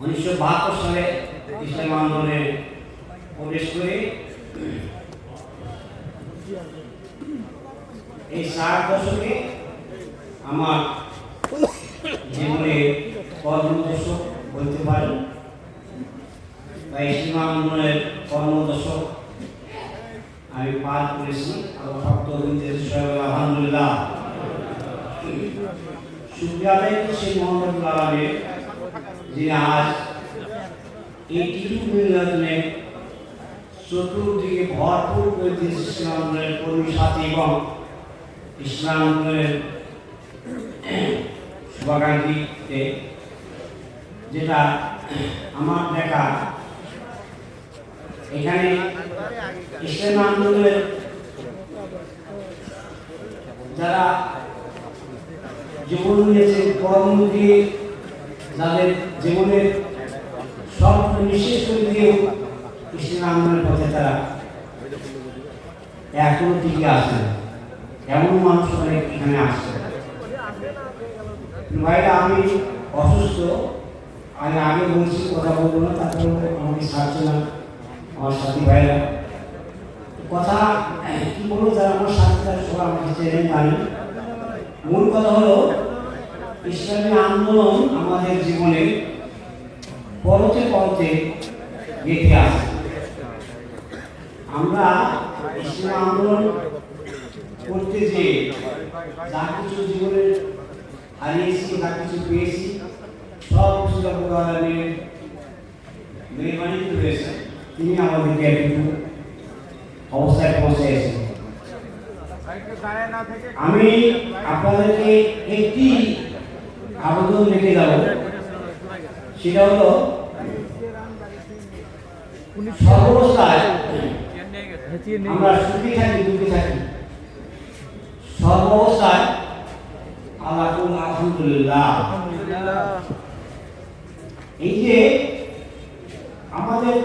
উনিশশো বাহাত্তর সালে ইসলাম আন্দোলনে প্রবেশ করে এই ষাট দশকে আমার জীবনে কর্মদর্শক বলতে পারি বা ইসলাম আন্দোলনের কর্মদর্শক আমি পার করেছি। আল্লাহ ভক্ত আলহামদুলিল্লাহ। আদায় করছি মোহাম্মদ যিনি আজ এই টিটু নির্বাচনে চতুর্দিকে ভরপুর করে দিয়েছে ইসলাম আন্দোলনের কর্মী এবং ইসলাম আন্দোলনের শুভাকাঙ্ক্ষীতে, যেটা আমার দেখা এখানে ইসলাম আন্দোলনের যারা জীবন নিয়েছে কর্ম দিয়ে যাদের জীবনের সব নিঃশেষ করে দিয়ে ইসলাম আন্দোলনের পথে তারা এখনও টিকে আছে এমন মানুষ অনেক এখানে আসছে। ভাইরা, আমি অসুস্থ। আমি আগে বলছি, কথা বলব না, তারপরে আমাকে ছাড়ছে না আমার সাথী ভাইরা। কথা কি বলব, যারা আমার সাথে সবাই আমাকে চেনে জানি মূল কথা হলো ইসলামী আন্দোলন আমাদের জীবনে পরতে পরতে গেঁথে আছে আমরা ইসলাম আন্দোলন করতে যে যা কিছু জীবনে হারিয়েছি, যা কিছু পেয়েছি, সব কিছু ভগবানের মেহরবানিতে হয়েছে, তিনি আমাদেরকে একটু অবস্থায় পৌঁছেছেন আমি আপনাদেরকে একটি আবেদন লিখে যাব। সেটা হলো সর্বস্থায় আমরা সুখী থাকি, দুঃখী থাকি। সর্বস্থায় আল্লাহ আলহামদুলিল্লাহ। এই যে আমাদের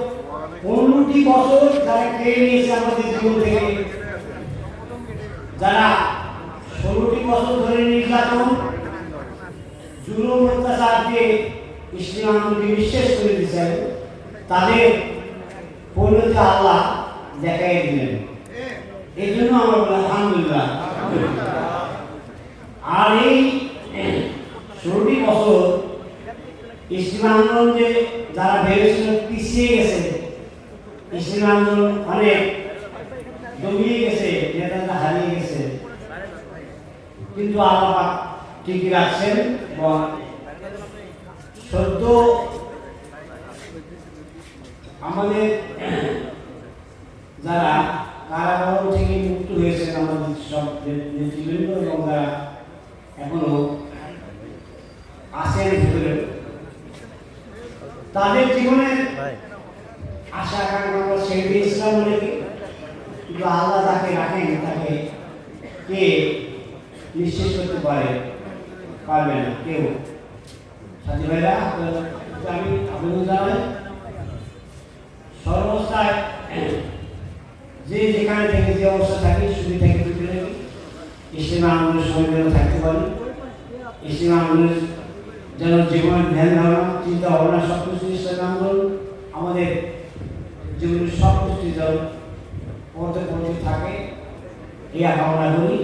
পনেরোটি বছর যারা কেড়ে নিয়েছে আমাদের জীবন থেকে, যারা ষোলোটি বছর ধরে নির্যাতন জুলুম অত্যাচারকে ইসলাম আন্দোলনকে বিশ্বাস করে দিয়েছেন, তাদের পরিণতি আল্লাহ দেখাই দিলেন। এই জন্য আমরা বলি আলহামদুলিল্লাহ। আর এই ষোলোটি বছর ইসলাম আন্দোলন যে যারা ভেবেছিল পিছিয়ে গেছে। ইসলাম আন্দোলন অনেক জমিয়ে গেছে নেতারা হারিয়ে গেছে। কিন্তু আল্লাহ ঠিকই রাখছেন? এবং সদ্য আমাদের যারা কারাগার থেকে মুক্ত হয়েছেন আমাদের সব নেতৃবৃন্দ এবং যারা এখনও আছেন ভিতরে, তাদের জীবনের আশা আকাঙ্ক্ষা ছেড়ে দিয়েছিলাম অনেকে কিন্তু আল্লাহ যাকে রাখেন, তাকে কে নিশ্চিত করতে পারে? পারবে না, কেউ। সাথী ভাইরা আমি আবেদন সর্বস্থায়, যে যেখানে থেকে যে অবস্থা থাকি থেকে, দুঃখী থাকি, ইসলাম আন্দোলনের সঙ্গে থাকতে পারি, ইসলাম আন্দোলনের যেন জীবনের ধ্যান, ধারণা, চিন্তা, ভাবনা সব কিছু ইসলাম আমাদের জীবনের সব কিছু যেন পথে পথে থাকে, এই কামনা করি।